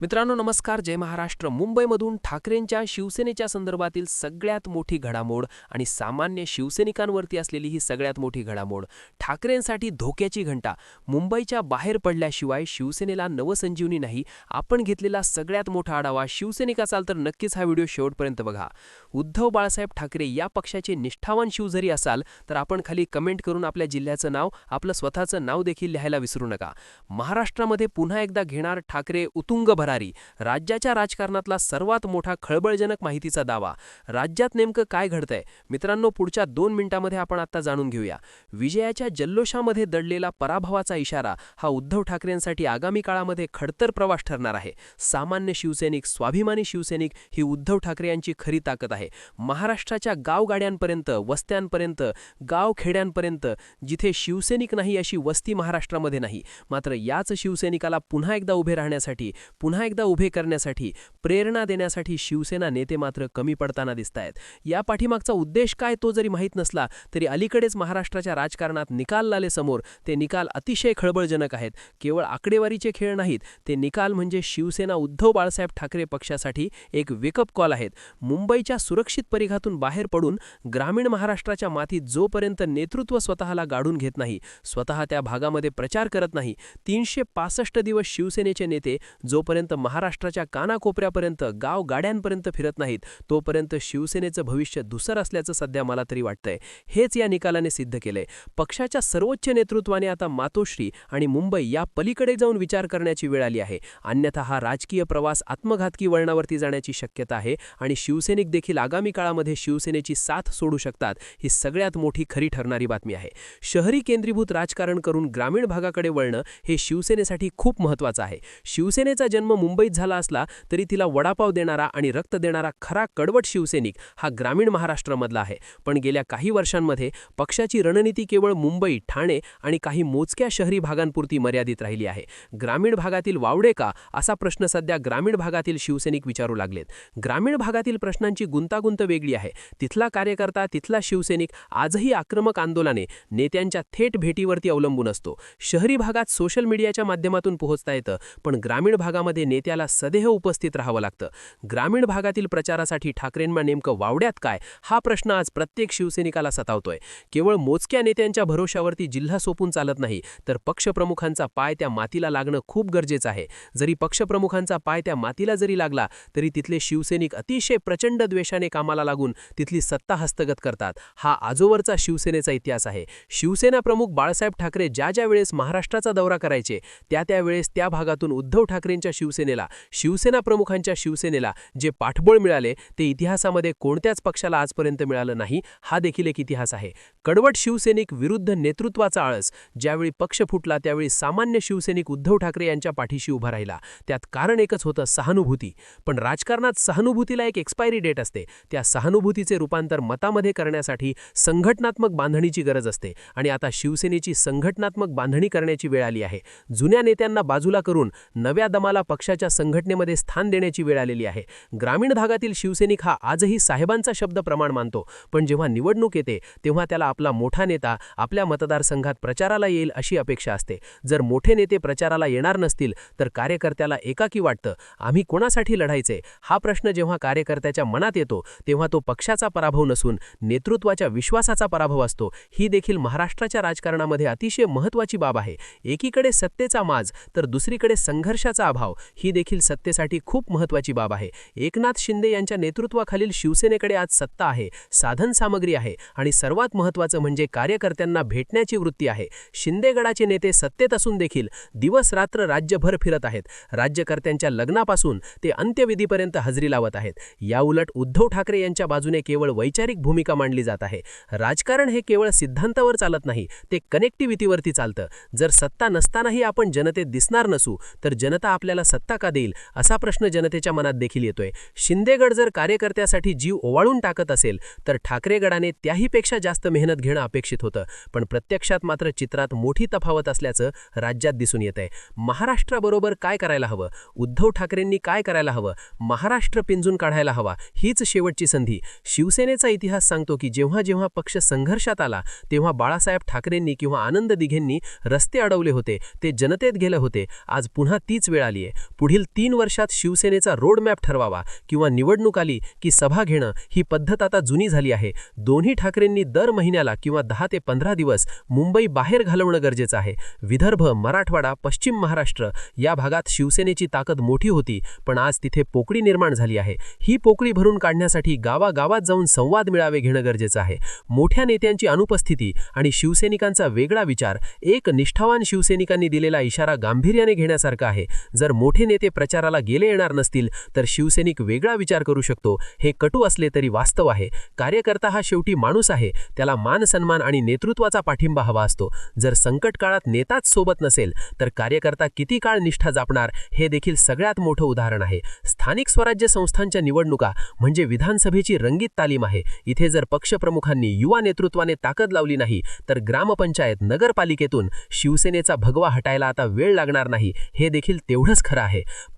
मित्रांनो नमस्कार. जय महाराष्ट्र. मुंबईमधून ठाकरेंच्या शिवसेनेच्या संदर्भातील सगळ्यात मोठी घडामोड आणि सामान्य शिवसैनिकांवरती असलेली ही सगळ्यात मोठी घडामोड ठाकरेंसाठी धोक्याची घंटा. मुंबईच्या बाहेर पडल्याशिवाय शिवसेनेला नवसंजीवनी नाही आपण घेतलेला सगळ्यात मोठा आढावा शिवसैनिक असाल तर नक्कीच हा व्हिडिओ शेवटपर्यंत बघा. उद्धव बाळासाहेब ठाकरे या पक्षाचे निष्ठावान शिव जरी असाल तर आपण खाली कमेंट करून आपल्या जिल्ह्याचं नाव आपलं स्वतःचं नाव देखील लिहायला विसरू नका. महाराष्ट्रामध्ये पुन्हा एकदा घेणार ठाकरे उतुंग भरारी राज्याच्या राजकारणातला सर्वात मोठा खळबळजनक माहितीचा दावा. राज्यात नेमकं काय घडतंय? मित्रांनो पुढच्या दोन मिनिटांमध्ये आपण आता जाणून घेऊया. विजयाच्या जल्लोषामध्ये दडलेला पराभवाचा इशारा हा उद्धव ठाकरेंसाठी आगामी काळामध्ये खडतर प्रवास ठरणार आहे. सामान्य शिवसैनिक स्वाभिमानी शिवसैनिक ही उद्धव ठाकरे यांची खरी ताकद आहे. महाराष्ट्राच्या गावगाड्यांपर्यंत वस्त्यांपर्यंत गावखेड्यांपर्यंत जिथे शिवसैनिक नाही अशी वस्ती महाराष्ट्रामध्ये नाही. मात्र याच शिवसैनिकाला पुन्हा एकदा उभे राहण्यासाठी पुन्हा एकदा उभे करण्यासाठी प्रेरणा देण्यासाठी शिवसेना नेते मात्र कमी पडताना दिसतायत. या पाठीमागचा उद्देश काय तो जरी माहीत नसला तरी अलीकडेच महाराष्ट्राच्या राजकारणात निकाल लाले समोर ते निकाल अतिशय खळबळजनक आहेत. केवळ आकडेवारीचे खेळ नाहीत ते निकाल म्हणजे शिवसेना उद्धव बाळासाहेब ठाकरे पक्षासाठी एक वेकअप कॉल आहेत. मुंबईच्या सुरक्षित परिघातून बाहेर पडून ग्रामीण महाराष्ट्राच्या मातीत जोपर्यंत नेतृत्व स्वतःला गाडून घेत नाही स्वतः त्या भागामध्ये प्रचार करत नाही तीनशे पासष्ट दिवस शिवसेनेचे नेते जोपर्यंत महाराष्ट्राच्या कानाकोपऱ्यापर्यंत गाव गाड्यांपर्यंत फिरत नाहीत तोपर्यंत शिवसेनेचं भविष्य धुसर असल्याचं सध्या मला तरी वाटतंय. हेच या निकालाने सिद्ध केलंय. पक्षाच्या सर्वोच्च नेतृत्वाने आता मातोश्री आणि मुंबई या पलीकडे जाऊन विचार करण्याची वेळ आली आहे. अन्यथा हा राजकीय प्रवास आत्मघातकी वळणावरती जाण्याची शक्यता आहे आणि शिवसैनिक देखील आगामी काळामध्ये शिवसेनेची साथ सोडू शकतात ही सगळ्यात मोठी खरी ठरणारी बातमी आहे. शहरी केंद्रीभूत राजकारण करून ग्रामीण भागाकडे वळणं हे शिवसेनेसाठी खूप महत्त्वाचं आहे. शिवसेनेचा जन्म मुंबईत झाला असला तरी तिला वडापाव देणारा आणि रक्त देणारा खरा कडवट शिवसैनिक हा ग्रामीण महाराष्ट्रामधला आहे. पण गेल्या काही वर्षांमध्ये पक्षाची रणनीती केवळ मुंबई ठाणे आणि काही मोजक्या शहरी भागांपुरती मर्यादित राहिली आहे. ग्रामीण भागातील वावडे का? असा प्रश्न सध्या ग्रामीण भागातील शिवसैनिक विचारू लागलेत. ग्रामीण भागातील प्रश्नांची गुंतागुंत वेगळी आहे. तिथला कार्यकर्ता तिथला शिवसैनिक आजही आक्रमक आंदोलने नेत्यांच्या थेट भेटीवरती अवलंबून असतो. शहरी भागात सोशल मीडियाच्या माध्यमातून पोहोचता येतं पण ग्रामीण भागामध्ये नेत्याला सदेह उपस्थित राहावं लागतं. ग्रामीण भागातील प्रचारासाठी ठाकरेंना नेमकं वावड्यात काय? हा प्रश्न आज प्रत्येक शिवसैनिकाला सतावतोय. केवळ मोजक्या नेत्यांच्या भरोशावरती जिल्हा सोपून चालत नाही तर पक्षप्रमुखांचा पाय त्या मातीला लागणं खूप गरजेचं आहे. जरी पक्षप्रमुखांचा पाय त्या मातीला जरी लागला तरी तिथले शिवसैनिक अतिशय प्रचंड द्वेषाने कामाला लागून तिथली सत्ता हस्तगत करतात. हा आजोवरचा शिवसेनेचा इतिहास आहे. शिवसेना प्रमुख बाळासाहेब ठाकरे ज्या ज्या वेळेस महाराष्ट्राचा दौरा करायचे त्या त्यावेळेस त्या भागातून उद्धव ठाकरेंच्या शिवसेनेला शिवसेना प्रमुखांच्या शिवसेनेला जे पाठबळ मिळाले ते इतिहासामध्ये कोणत्याच पक्षाला आजपर्यंत मिळालं नाही हा देखील एक इतिहास आहे. कडवट शिवसैनिक विरुद्ध नेतृत्वाचा आळस ज्यावेळी पक्ष फुटला त्यावेळी सामान्य शिवसैनिक उद्धव ठाकरे यांच्या पाठीशी उभा राहिला. त्यात कारण एकच होतं सहानुभूती. पण राजकारणात सहानुभूतीला एक एक्सपायरी डेट असते. त्या सहानुभूतीचे रूपांतर मतामध्ये करण्यासाठी संघटनात्मक बांधणीची गरज असते. आणि आता शिवसेनेची संघटनात्मक बांधणी करण्याची वेळ आली आहे. जुन्या नेत्यांना बाजूला करून नव्या दमाला पक्षाच्या संघटनेमध्ये स्थान देण्याची वेळ आलेली आहे. ग्रामीण भागातील शिवसैनिक हा आजही साहेबांचा शब्द प्रमाण मानतो. पण जेव्हा निवडणूक येते तेव्हा त्याला आपला मोठा नेता आपल्या मतदारसंघात प्रचाराला येईल अशी अपेक्षा असते. जर मोठे नेते प्रचाराला येणार नसतील तर कार्यकर्त्याला एकाकी वाटतं. आम्ही कोणासाठी लढायचे? हा प्रश्न जेव्हा कार्यकर्त्याच्या मनात येतो तेव्हा तो पक्षाचा पराभव नसून नेतृत्वाच्या विश्वासाचा पराभव असतो. ही देखील महाराष्ट्राच्या राजकारणामध्ये अतिशय महत्त्वाची बाब आहे. एकीकडे सत्तेचा माज तर दुसरीकडे संघर्षाचा अभाव. ही देखील सत्तेसाठी खूप महत्त्वाची बाब आहे. एकनाथ शिंदे यांच्या नेतृत्वाखालील शिवसेनेकडे आज सत्ता आहे साधन सामग्री आहे आणि सर्वात महत्त्वाचं म्हणजे कार्यकर्त्यांना भेटण्याची वृत्ती आहे. शिंदेगडाचे नेते सत्तेत असून देखील दिवस रात्र राज्यभर फिरत आहेत. राज्यकर्त्यांच्या लग्नापासून ते अंत्यविधीपर्यंत हजेरी लावत आहेत. याउलट उद्धव ठाकरे यांच्या बाजूने केवळ वैचारिक भूमिका मांडली जात आहे. राजकारण हे केवळ सिद्धांतावर चालत नाही ते कनेक्टिव्हिटीवरती चालतं. जर सत्ता नसतानाही आपण जनतेत दिसणार नसू तर जनता आपल्याला सत्ता का देईल? असा प्रश्न जनतेच्या मनात देखील येतोय. शिंदेगड जर कार्यकर्त्यासाठी जीव ओवाळून टाकत असेल तर ठाकरेगडाने त्याहीपेक्षा जास्त मेहनत घेणं अपेक्षित होतं. पण प्रत्यक्षात मात्र चित्रात मोठी तफावत असल्याचं राज्यात दिसून येत आहे महाराष्ट्राबरोबर काय करायला हवं? उद्धव ठाकरेंनी काय करायला हवं? महाराष्ट्र पिंजून काढायला हवा हीच शेवटची संधी. शिवसेनेचा इतिहास सांगतो की जेव्हा जेव्हा पक्ष संघर्षात आला तेव्हा बाळासाहेब ठाकरेंनी किंवा आनंद दिघेंनी रस्ते अडवले होते ते जनतेत गेले होते. आज पुन्हा तीच वेळ आली आहे पुढील तीन वर्षात शिवसेनेचा रोडमॅप ठरवावा किंवा निवडणूक आली की सभा घेणं ही पद्धत आता जुनी झाली आहे. दोन्ही ठाकरेंनी दर महिन्याला किंवा दहा ते पंधरा दिवस मुंबई बाहेर घालवणं गरजेचं आहे. विदर्भ मराठवाडा पश्चिम महाराष्ट्र या भागात शिवसेनेची ताकद मोठी होती पण आज तिथे पोकळी निर्माण झाली आहे. ही पोकळी भरून काढण्यासाठी गावागावात जाऊन संवाद मिळावे घेणं गरजेचं आहे. मोठ्या नेत्यांची अनुपस्थिती आणि शिवसैनिकांचा वेगळा विचार एक निष्ठावान शिवसैनिकांनी दिलेला इशारा गांभीर्याने घेण्यासारखा आहे. जर मोठे नेते प्रचाराला गेले येणार नसतील तर शिवसैनिक वेगळा विचार करू शकतो. हे कटू असले तरी वास्तव आहे. कार्यकर्ता हा शेवटी माणूस आहे. त्याला मान सन्मान आणि नेतृत्वाचा पाठिंबा हवा असतो. जर संकट काळात नेताच सोबत नसेल तर कार्यकर्ता किती काळ निष्ठा जापणार हे देखील सगळ्यात मोठं उदाहरण आहे. स्थानिक स्वराज्य संस्थांच्या निवडणुका म्हणजे विधानसभेची रंगीत तालीम आहे. इथे जर पक्षप्रमुखांनी युवा नेतृत्वाने ताकद लावली नाही तर ग्रामपंचायत नगरपालिकेतून शिवसेनेचा भगवा हटायला आता वेळ लागणार नाही. हे देखील तेवढंच खरं आहे.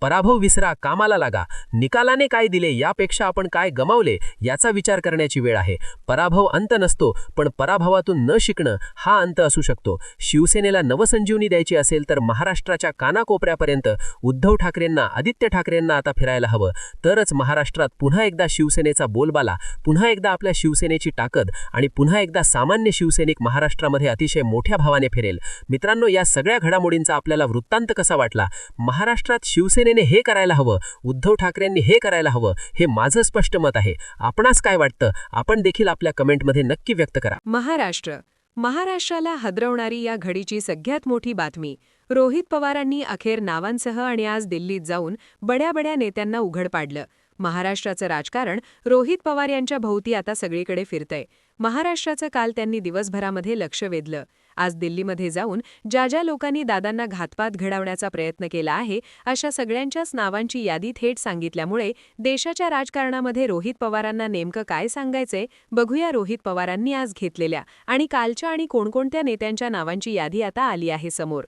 पराभव विसरा कामाला लागा. निकालाने काय दिले यापेक्षा आपण काय गमावले याचा विचार करण्याची वेळ आहे. पराभव अंत नसतो पण पराभवातून न शिकणं हा अंत असू शकतो. शिवसेनेला नवसंजीवनी द्यायची असेल तर महाराष्ट्राच्या कानाकोपऱ्यापर्यंत उद्धव ठाकरेंना आदित्य ठाकरेंना आता फिरायला हवं. तरच महाराष्ट्रात पुन्हा एकदा शिवसेनेचा बोलबाला पुन्हा एकदा आपल्या शिवसेनेची ताकद आणि पुन्हा एकदा सामान्य शिवसैनिक महाराष्ट्रामध्ये अतिशय मोठ्या भावाने फिरेल. मित्रांनो या सगळ्या घडामोडींचा आपल्याला वृत्तांत कसा वाटला? महाराष्ट्रात शिवसेनेने हे करायला हवं उद्धव ठाकरेंनी हे करायला हवं हे माझं स्पष्ट मत आहे. आपणास काय वाटतं? आपण देखील आपल्या कमेंटमध्ये नक्की व्यक्त करा. महाराष्ट्र. महाराष्ट्राला हदरवणारी या घडीची सगळ्यात मोठी बातमी. रोहित पवारांनी अखेर नावांसह आणि आज दिल्लीत जाऊन बड्या बड्या नेत्यांना उघड पाडलं. महाराष्ट्राचं राजकारण रोहित पवार यांच्या भोवती आता सगळीकडे फिरतंय. महाराष्ट्राचं काल त्यांनी दिवसभरामध्ये लक्ष वेधलं. आज दिल्लीमध्ये जाऊन ज्या ज्या लोकांनी दादांना घातपात घडवण्याचा प्रयत्न केला आहे अशा सगळ्यांच्याच नावांची यादी थेट सांगितल्यामुळे देशाच्या राजकारणामध्ये रोहित पवारांना नेमकं काय सांगायचंय बघूया रोहित पवारांनी आज घेतलेल्या आणि कालच्या आणि कोणकोणत्या नेत्यांच्या नावांची यादी आता आली आहे समोर.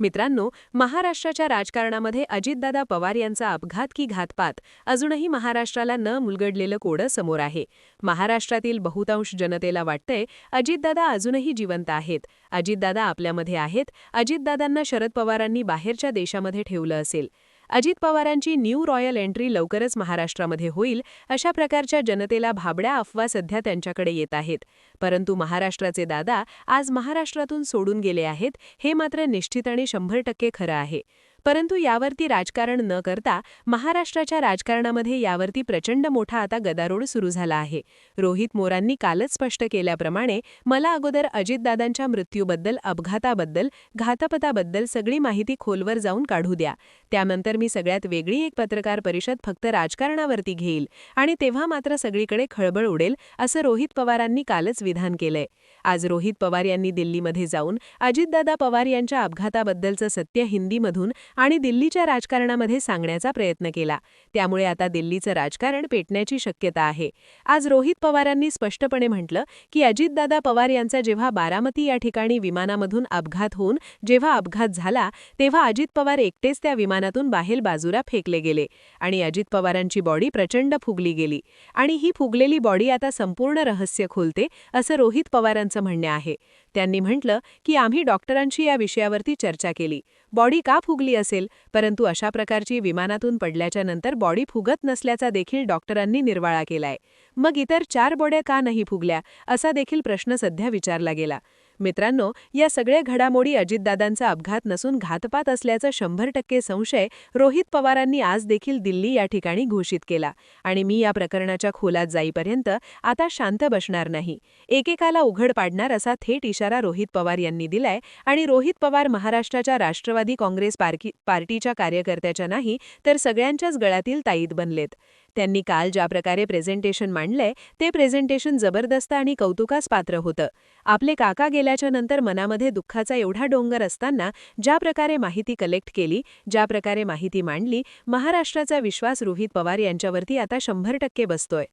मित्रांनो महाराष्ट्राच्या राजकारणामध्ये अजितदादा पवार यांचा अपघात की घातपात अजूनही महाराष्ट्राला न मुलगडलेलं कोडं समोर आहे. महाराष्ट्रातील बहुतांश जनतेला वाटतंय अजितदादा अजूनही जिवंत आहेत. अजितदादा आपल्यामध्ये आहेत. अजितदादांना शरद पवारांनी बाहेरच्या देशामध्ये ठेवलं असेल. अजित पवारांची न्यू रॉयल एंट्री लवकरच महाराष्ट्रामध्ये होईल अशा प्रकारच्या जनतेला भाबड्या अफवा सध्या त्यांच्याकडे येत आहेत. परंतु महाराष्ट्राचे दादा आज महाराष्ट्रातून सोडून गेले आहेत हे मात्र निश्चित आणि शंभर टक्के खरं आहे. परंतु यावरती राजकारण न करता महाराष्ट्राच्या राजकारणामध्ये यावरती प्रचंड मोठा आता गदारोळ सुरू झाला आहे. रोहित मोरांनी कालच स्पष्ट केल्याप्रमाणे मला अगोदर अजितदादांच्या मृत्यूबद्दल अपघाताबद्दल घातपताबद्दल सगळी माहिती खोलवर जाऊन काढू द्या. त्यानंतर मी सगळ्यात वेगळी एक पत्रकार परिषद फक्त राजकारणावरती घेईल आणि तेव्हा मात्र सगळीकडे खळबळ उडेल असं रोहित पवारांनी कालच विधान केलंय. आज रोहित पवार यांनी दिल्लीमध्ये जाऊन अजितदादा पवार यांच्या अपघाताबद्दलचं सत्य हिंदीमधून आणि दिल्लीच्या राजकारणामध्ये सांगण्याचा प्रयत्न केला. त्यामुळे आता दिल्लीचं राजकारण पेटण्याची शक्यता आहे. आज रोहित पवारांनी स्पष्टपणे म्हटलं की अजितदादा पवार यांचा जेव्हा बारामती या ठिकाणी विमानामधून अपघात होऊन जेव्हा अपघात झाला तेव्हा अजित पवार एकटेच त्या विमानातून बाहेर बाजूला फेकले गेले आणि अजित पवारांची बॉडी प्रचंड फुगली गेली. आणि ही फुगलेली बॉडी आता संपूर्ण रहस्य खोलते असं रोहित पवारांचं म्हणणं आहे. त्यांनी म्हटलं की आम्ही डॉक्टरांशी या विषयावरती चर्चा केली. बॉडी का फुगली असेल? परंतु अशा प्रकारची विमानातून पडल्याच्या नंतर बॉडी फुगत नसल्याचा देखील डॉक्टरांनी निर्वाळा केलाय. मग इतर चार बॉड्या का नाही फुगल्या? असा देखील प्रश्न सध्या विचारला गेला. मित्रांनो या सगळ्या घडामोडी अजितदादांचा अपघात नसून घातपात असल्याचा शंभर टक्के संशय रोहित पवारांनी आज देखील दिल्ली या ठिकाणी घोषित केला. आणि मी या प्रकरणाच्या खोलात जाईपर्यंत आता शांत बसणार नाही. एकेकाला उघड पाडणार असा थेट इशारा रोहित पवार यांनी दिलाय आणि रोहित पवार महाराष्ट्राच्या राष्ट्रवादी काँग्रेस पार्टीच्या कार्यकर्त्याच्या नाही तर सगळ्यांच्याच गळ्यातील ताईद बनलेत. त्यांनी काल ज्या प्रकारे प्रेझेंटेशन मांडलंय ते प्रेझेंटेशन जबरदस्त आणि कौतुकास पात्र होतं. आपले काका गेल्याच्यानंतर मनामध्ये दुःखाचा एवढा डोंगर असताना ज्या प्रकारे माहिती कलेक्ट केली ज्या प्रकारे माहिती मांडली महाराष्ट्राचा विश्वास रोहित पवार यांच्यावरती आता शंभर टक्के बसतोय.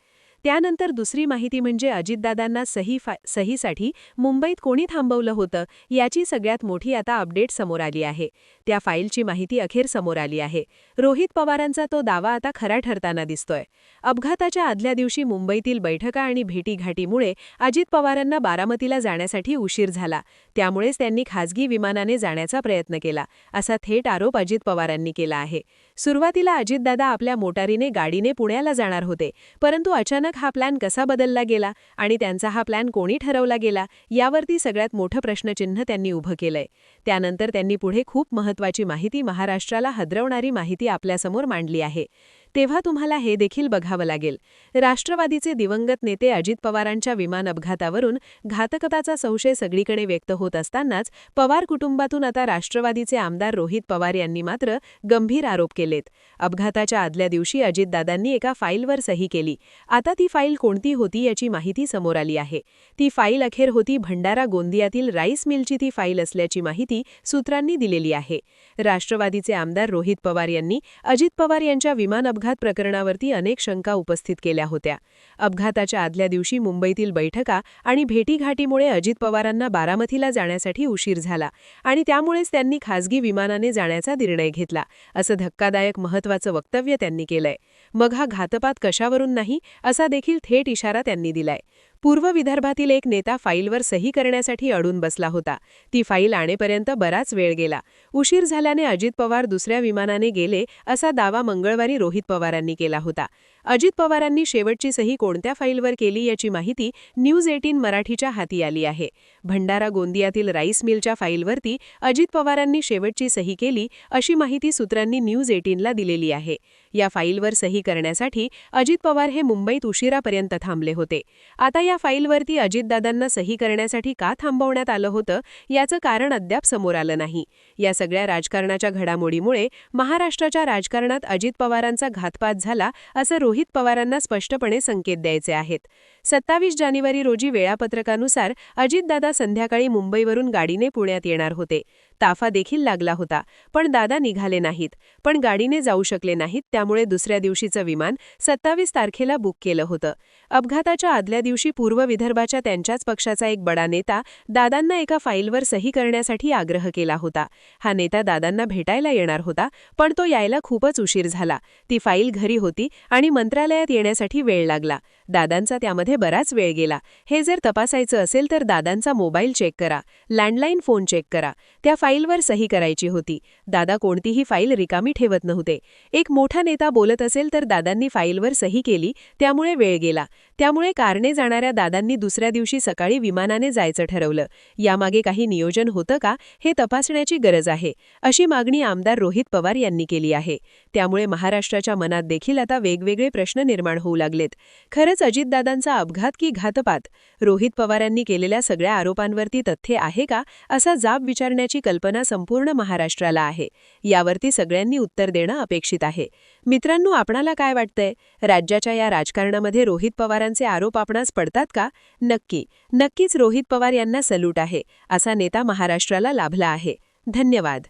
त्यानंतर दुसरी माहिती म्हणजे अजितदादांना सही सहीसाठी मुंबईत कोणी थांबवलं होतं याची सगळ्यात मोठी आता अपडेट समोर आली आहे. त्या फाईलची माहिती अखेर समोर आली आहे. रोहित पवारांचा तो दावा आता खरा ठरताना दिसतोय. अपघाताच्या आदल्या दिवशी मुंबईतील बैठका आणि भेटीघाटीमुळे अजित पवारांना बारामतीला जाण्यासाठी उशीर झाला. त्यामुळेच त्यांनी खासगी विमानाने जाण्याचा प्रयत्न केला असा थेट आरोप अजित पवारांनी केला आहे. सुरुवातीला अजितदादा आपल्या मोटारीने गाडीने पुण्याला जाणार होते परंतु अचानक हा प्लॅन कसा बदलला गेला आणि त्यांचा हा प्लॅन कोणी ठरवला गेला यावरती सगळ्यात मोठं प्रश्नचिन्ह त्यांनी उभं केलंय. त्यानंतर त्यांनी पुढे खूप महत्वाची माहिती महाराष्ट्राला हदरवणारी माहिती आपल्यासमोर मांडली आहे. तेव्हा तुम्हाला हे देखील बघावं लागेल. राष्ट्रवादीचे दिवंगत नेते अजित पवारांच्या विमान अपघातावरून घातकताचा संशय सगळीकडे व्यक्त होत असतानाच पवार कुटुंबातून आता राष्ट्रवादीचे आमदार रोहित पवार यांनी मात्र गंभीर आरोप केलेत. अपघाताच्या आदल्या दिवशी अजितदादांनी एका फाईलवर सही केली. आता ती फाईल कोणती होती याची माहिती समोर आली आहे. ती फाईल अखेर होती भंडारा गोंदियातील राईस मिलची ती फाईल असल्याची माहिती सूत्रांनी दिलेली आहे. राष्ट्रवादीचे आमदार रोहित पवार यांनी अजित पवार यांच्या विमान अपघात अपघात प्रकरणावरती अनेक शंका उपस्थित केल्या होत्या. अपघाताच्या आदल्या दिवशी मुंबईतील बैठका आणि भेटीघाटीमुळे अजित पवारांना बारामतीला जाण्यासाठी उशीर झाला आणि त्यामुळेच त्यांनी खासगी विमानाने जाण्याचा निर्णय घेतला असं धक्कादायक महत्वाचं वक्तव्य त्यांनी केलंय. मग हा घातपात कशावरून नाही असा देखील थेट इशारा त्यांनी दिलाय. पूर्व विदर्भातील एक नेता फाईलवर सही करण्यासाठी अडून बसला होता. ती फाईल आणेपर्यंत बराच वेळ गेला. उशीर झाल्याने अजित पवार दुसऱ्या विमानाने गेले असा दावा मंगळवारी रोहित पवारांनी केला होता. अजित पवारांनी शेवटची सही कोणत्या फाईलवर केली याची माहिती न्यूज एटीन मराठीच्या हाती आली आहे. भंडारा गोंदियातील राईस मिलच्या फाईलवरती अजित पवारांनी शेवटची सही केली अशी माहिती सूत्रांनी न्यूज एटीनला दिलेली आहे. या फाईलवर सही करण्यासाठी अजित पवार हे मुंबईत उशिरापर्यंत थांबले होते. आता या फाईलवरती अजितदादांना सही करण्यासाठी का थांबवण्यात आलं होतं याचं कारण अद्याप समोर आलं नाही. या सगळ्या राजकारणाच्या घडामोडीमुळे महाराष्ट्राच्या राजकारणात अजित पवारांचा घातपात झाला असं रोहित पवारांना स्पष्टपणे संकेत द्यायचे आहेत. सत्तावीस जानेवारी रोजी वेळापत्रकानुसार अजितदादा संध्याकाळी मुंबईवरून गाडीने पुण्यात येणार होते. ताफा देखील लागला होता. पण दादा निघाले नाहीत. पण गाडीने जाऊ शकले नाहीत. त्यामुळे दुसऱ्या दिवशीचं विमान सत्तावीस तारखेला बुक केलं होतं. अपघाताच्या आदल्या दिवशी पूर्व विदर्भाच्या त्यांच्याच पक्षाचा एक बडा नेता दादांना एका फाईलवर सही करण्यासाठी आग्रह केला होता. हा नेता दादांना भेटायला येणार होता पण तो यायला खूपच उशीर झाला. ती फाईल घरी होती आणि मंत्रालयात येण्यासाठी वेळ लागला. दादांचा त्यामध्ये बराच वेळ गेला. हे जर तपासायचं असेल तर दादांचा मोबाईल चेक करा. लँडलाईन फोन चेक करा. त्या फाईलवर सही करायची होती. दादा कोणतीही फाईल रिकामी ठेवत नव्हते. एक मोठा नेता बोलत असेल तर दादांनी फाईलवर सही केली त्यामुळे वेळ गेला. त्यामुळे कारणे जाणाऱ्या दादांनी दुसऱ्या दिवशी सकाळी विमानाने जायचं ठरवलं. यामागे काही नियोजन होतं का हे तपासण्याची गरज आहे अशी मागणी आमदार रोहित पवार यांनी केली आहे. त्यामुळे महाराष्ट्राच्या मनात देखील आता वेगवेगळे प्रश्न निर्माण होऊ लागलेत. खरंच अजितदादांचा अपघात की घातपात? रोहित पवारांनी केलेल्या सगळ्या आरोपांवरती तथ्य आहे का असा जाब विचारण्याची कल्पना कल्पना संपूर्ण महाराष्ट्राला आहे. यावरती सगळ्यांनी उत्तर देणं अपेक्षित आहे. मित्रांनो आपणाला काय वाटतंय? राज्याच्या या राजकारणामध्ये रोहित पवारांचे आरोप आपणास पडतात का? नक्की. नक्कीच रोहित पवार यांना सल्यूट आहे असा नेता महाराष्ट्राला लाभला आहे. धन्यवाद.